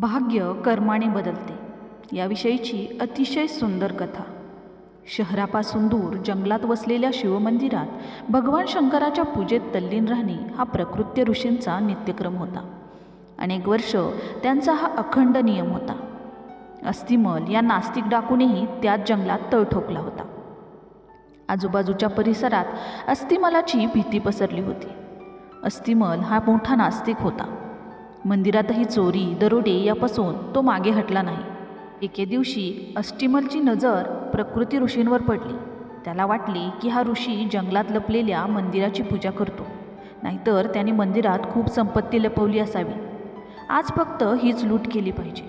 भाग्य कर्माने बदलते. याविषयीची अतिशय सुंदर कथा. शहरापासून दूर जंगलात वसलेल्या शिवमंदिरात भगवान शंकराच्या पूजेत तल्लीन राहणे हा प्रकृत्य ऋषींचा नित्यक्रम होता. अनेक वर्ष त्यांचा हा अखंड नियम होता. अस्थिमल या नास्तिक डाकूनेही त्याच जंगलात तळ ठोकला होता. आजूबाजूच्या परिसरात अस्थिमलाची भीती पसरली होती. अस्थिमल हा मोठा नास्तिक होता. मंदिरातही चोरी दरोडे यापासून तो मागे हटला नाही. एके दिवशी अस्टिमलची नजर प्रकृती ऋषींवर पडली. त्याला वाटले की हा ऋषी जंगलात लपलेल्या मंदिराची पूजा करतो. नाहीतर त्याने मंदिरात खूप संपत्ती लपवली असावी. आज फक्त हीच लूट केली पाहिजे.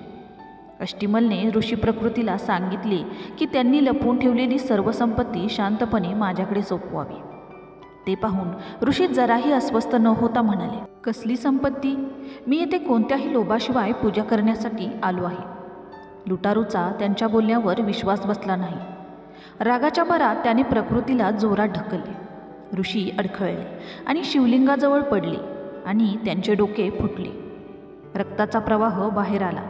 अष्टिमलने ऋषी प्रकृतीला सांगितले की त्यांनी लपवून ठेवलेली सर्व संपत्ती शांतपणे माझ्याकडे सोपवावी. ते पाहून ऋषी जराही अस्वस्थ न होता म्हणाले कसली संपत्ती? मी येथे कोणत्याही लोभाशिवाय पूजा करण्यासाठी आलो आहे. लुटारूचा त्यांच्या बोलण्यावर विश्वास बसला नाही. रागाच्या भरात त्याने प्रकृतीला जोरात ढकलले. ऋषी अडखळले आणि शिवलिंगाजवळ पडले आणि त्यांचे डोके फुटले. रक्ताचा प्रवाह बाहेर आला.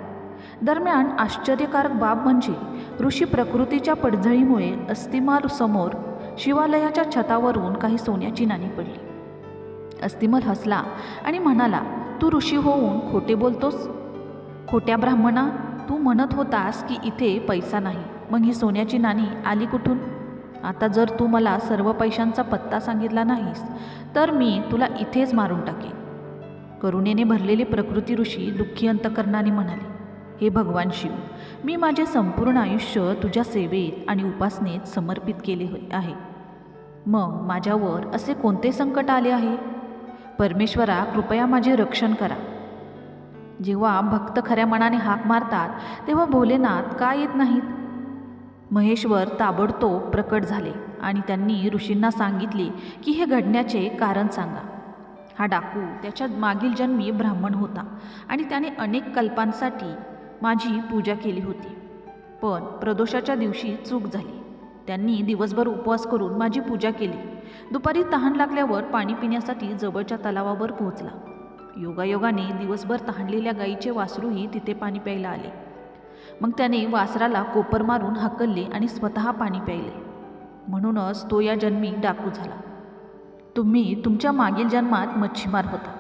दरम्यान आश्चर्यकारक बाब म्हणजे ऋषी प्रकृतीच्या पडझळीमुळे अस्थिमार समोर शिवालयाच्या छतावरून काही सोन्याची नाणी पडली. अस्तिमल हसला आणि म्हणाला तू ऋषी होऊन खोटे बोलतोस? खोट्या ब्राह्मणा तू म्हणत होतास की इथे पैसा नाही. मग ही सोन्याची नाणी आली कुठून? आता जर तू मला सर्व पैशांचा पत्ता सांगितला नाहीस तर मी तुला इथेच मारून टाकेन. करुणेने भरलेले प्रकृती ऋषी दुःखी अंतकरणाने म्हणाले हे भगवान शिव मी माझे संपूर्ण आयुष्य तुझ्या सेवेत आणि उपासनेत समर्पित केले आहे. मग माझ्यावर असे कोणते संकट आले आहे? परमेश्वरा कृपया माझे रक्षण करा. जेव्हा भक्त खऱ्या मनाने हाक मारतात तेव्हा भोलेनाथ का येत नाहीत? महेश्वर ताबडतोब प्रकट झाले आणि त्यांनी ऋषींना सांगितले की हे घडण्याचे कारण सांगा. हा डाकू त्याच्या मागील जन्मी ब्राह्मण होता आणि त्याने अनेक कल्पांसाठी माझी पूजा केली होती. पण प्रदोषाच्या दिवशी चूक झाली. त्यांनी दिवसभर उपवास करून माझी पूजा केली. दुपारी तहान लागल्यावर पाणी पिण्यासाठी जवळच्या तलावावर पोहोचला. योगायोगाने दिवसभर तहानलेल्या गाईचे वासरूही तिथे पाणी प्यायला आले. मग त्याने वासराला कोपर मारून हकलले आणि स्वतः पाणी प्यायले. म्हणूनच तो या जन्मी डाकू झाला. तुम्ही तुमच्या मागील जन्मात मच्छीमार होता.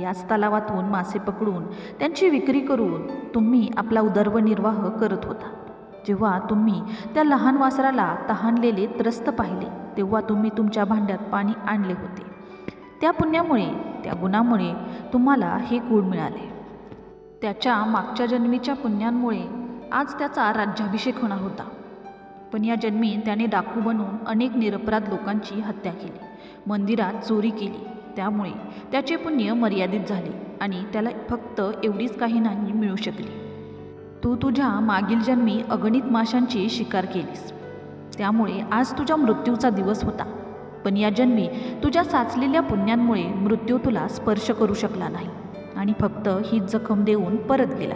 याच तलावातून मासे पकडून त्यांची विक्री करून तुम्ही आपला उदरनिर्वाह करत होता. जेव्हा तुम्ही त्या लहान वासराला तहानलेले त्रस्त पाहिले तेव्हा तुम्ही तुमच्या भांड्यात पाणी आणले होते. त्या पुण्यामुळे त्या गुणामुळे तुम्हाला हे गुण मिळाले. त्याच्या मागच्या जन्मीच्या पुण्यांमुळे आज त्याचा राज्याभिषेक होणार होता. पण या जन्मी त्याने डाकू बनून अनेक निरपराध लोकांची हत्या केली. मंदिरात चोरी केली. त्यामुळे त्याचे पुण्य मर्यादित झाले आणि त्याला फक्त एवढीच काही नाही मिळू शकली. तू तुझ्या मागील जन्मी अगणित माशांची शिकार केलीस. त्यामुळे आज तुझ्या मृत्यूचा दिवस होता. पण या जन्मी तुझ्या साचलेल्या पुण्यांमुळे मृत्यू तुला स्पर्श करू शकला नाही आणि फक्त ही जखम देऊन परत गेला.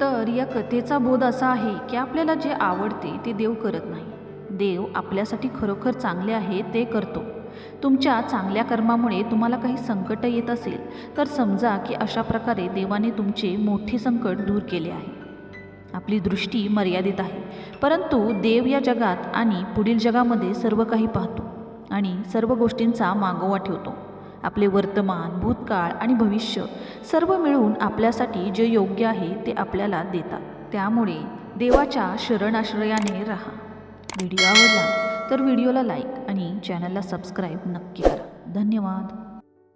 तर या कथेचा बोध असा आहे की आपल्याला जे आवडते ते देव करत नाही. देव आपल्यासाठी खरोखर चांगले आहे ते करतो. तुमच्या चांगल्या कर्मामुळे तुम्हाला काही संकट येत असेल तर समजा की अशा प्रकारे देवाने तुमचे मोठे संकट दूर केले आहे. आपली दृष्टी मर्यादित आहे. परंतु देव या जगात आणि पुढील जगामध्ये सर्व काही पाहतो आणि सर्व गोष्टींचा मागोवा ठेवतो. आपले वर्तमान भूतकाळ आणि भविष्य सर्व मिळून आपल्यासाठी जे योग्य आहे ते आपल्याला देतात. त्यामुळे देवाच्या शरणाश्रयाने राहा. व्हिडिओ आवडला तर व्हिडिओला लाईक आणि चॅनलला सबस्क्राईब नक्की करा. धन्यवाद.